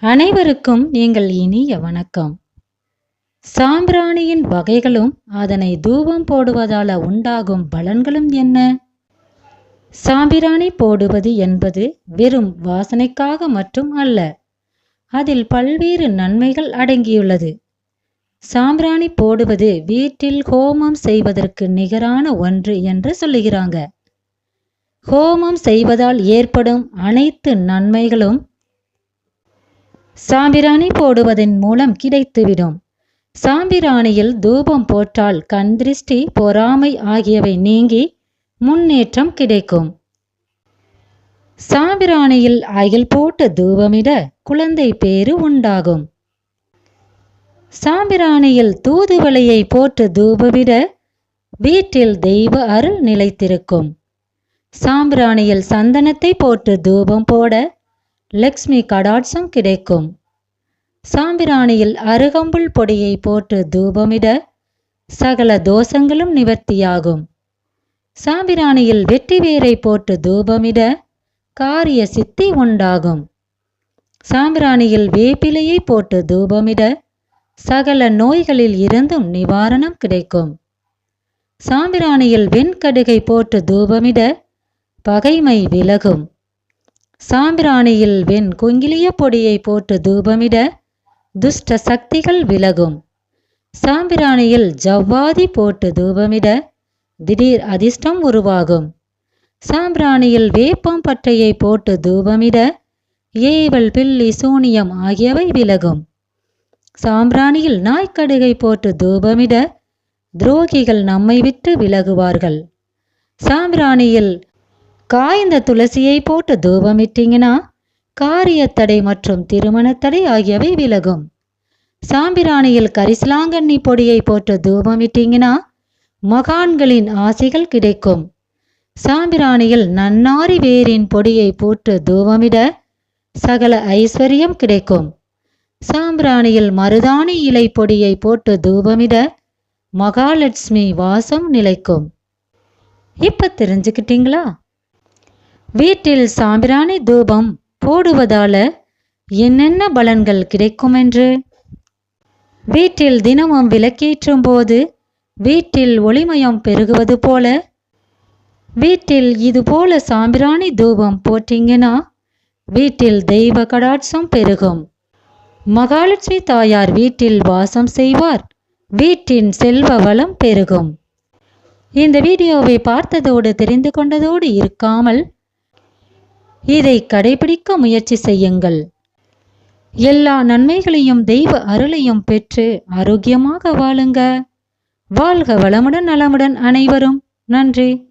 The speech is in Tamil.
அனைவருக்கும் எங்கள் இனிய வணக்கம். சாம்பிராணியின் வகைகளும் அதனை தூபம் போடுவதால் உண்டாகும் பலன்களும் என்ன? சாம்பிராணி போடுவது என்பது வெறும் வாசனைக்காக மட்டும் அல்ல அதில் பல்வேறு நன்மைகள் அடங்கியுள்ளது. சாம்பிராணி போடுவது வீட்டில் ஹோமம் செய்வதற்கு நிகரான ஒன்று என்று சொல்லுகிறாங்க. ஹோமம் செய்வதால் ஏற்படும் அனைத்து நன்மைகளும் சாம்பிராணி போடுவதன் மூலம் கிடைத்துவிடும். சாம்பிராணியில் தூபம் போட்டால் கண் திருஷ்டி பொறாமை ஆகியவை நீங்கி முன்னேற்றம் கிடைக்கும். சாம்பிராணியில் அகில் போட்டு தூபமிட குழந்தை பேறு உண்டாகும். சாம்பிராணியில் தூதுவளையை போட்டு தூபமிட வீட்டில் தெய்வ அருள் நிலைத்திருக்கும். சாம்பிராணியில் சந்தனத்தை போட்டு தூபம் போட லக்ஷ்மி கடாட்சம் கிடைக்கும். சாம்பிராணியில் அருகம்புல் பொடியை போட்டு தூபமிட சகல தோஷங்களும் நிவர்த்தியாகும். சாம்பிராணியில் வெட்டி வேரை போட்டு தூபமிட காரிய சித்தி உண்டாகும். சாம்பிராணியில் வேப்பிலையை போட்டு தூபமிட சகல நோய்களில் இருந்தும் நிவாரணம் கிடைக்கும். சாம்பிராணியில் வெண்கடுகை போட்டு தூபமிட பகைமை விலகும். சாம்பிராணியில் வெண் குங்கிலிய பொடியை போட்டு தூபமிட துஷ்ட சக்திகள் விலகும். சாம்பிராணியில் ஜவ்வாதி போட்டு தூபமிட திடீர் அதிர்ஷ்டம் உருவாகும். சாம்பிராணியில் வேப்பம் பட்டையை போட்டு தூபமிட ஏவல் பில்லி சூனியம் ஆகியவை விலகும். சாம்பிராணியில் நாய்க்கடுகை போட்டு தூபமிட துரோகிகள் நம்மை விட்டு விலகுவார்கள். சாம்பிராணியில் காய்ந்த துளசியை போட்டு தூபமிட்டீங்கன்னா காரியத்தடை மற்றும் திருமணத்தடை ஆகியவை விலகும். சாம்பிராணியில் கரிசலாங்கண்ணி பொடியை போட்டு தூபமிட்டீங்கன்னா மகான்களின் ஆசைகள் கிடைக்கும். சாம்பிராணியில் நன்னாரி வேரின் பொடியை போட்டு தூபமிட சகல ஐஸ்வர்யம் கிடைக்கும். சாம்பிராணியில் மருதாணி இலை பொடியை போட்டு தூபமிட மகாலட்சுமி வாசம் நிலைக்கும். இப்ப தெரிஞ்சுக்கிட்டீங்களா? வீட்டில் சாம்பிராணி தூபம் போடுவதால என்னென்ன பலன்கள் கிடைக்கும் என்று வீட்டில் தினமும் விளக்கேற்றும் போது வீட்டில் ஒளிமயம் பெருகுவது போல வீட்டில் இது போல சாம்பிராணி தூபம் போட்டீங்கன்னா வீட்டில் தெய்வ கடாட்சம் பெருகும். மகாலட்சுமி தாயார் வீட்டில் வாசம் செய்வார் வீட்டின் செல்வ வளம் பெருகும். இந்த வீடியோவை பார்த்ததோடு தெரிந்து கொண்டதோடு இருக்காமல் இதை கடைபிடிக்க முயற்சி செய்யுங்கள். எல்லா நன்மைகளையும் தெய்வ அருளையும் பெற்று ஆரோக்கியமாக வாழுங்க. வாழ்க வளமுடன் நலமுடன் அனைவரும். நன்றி.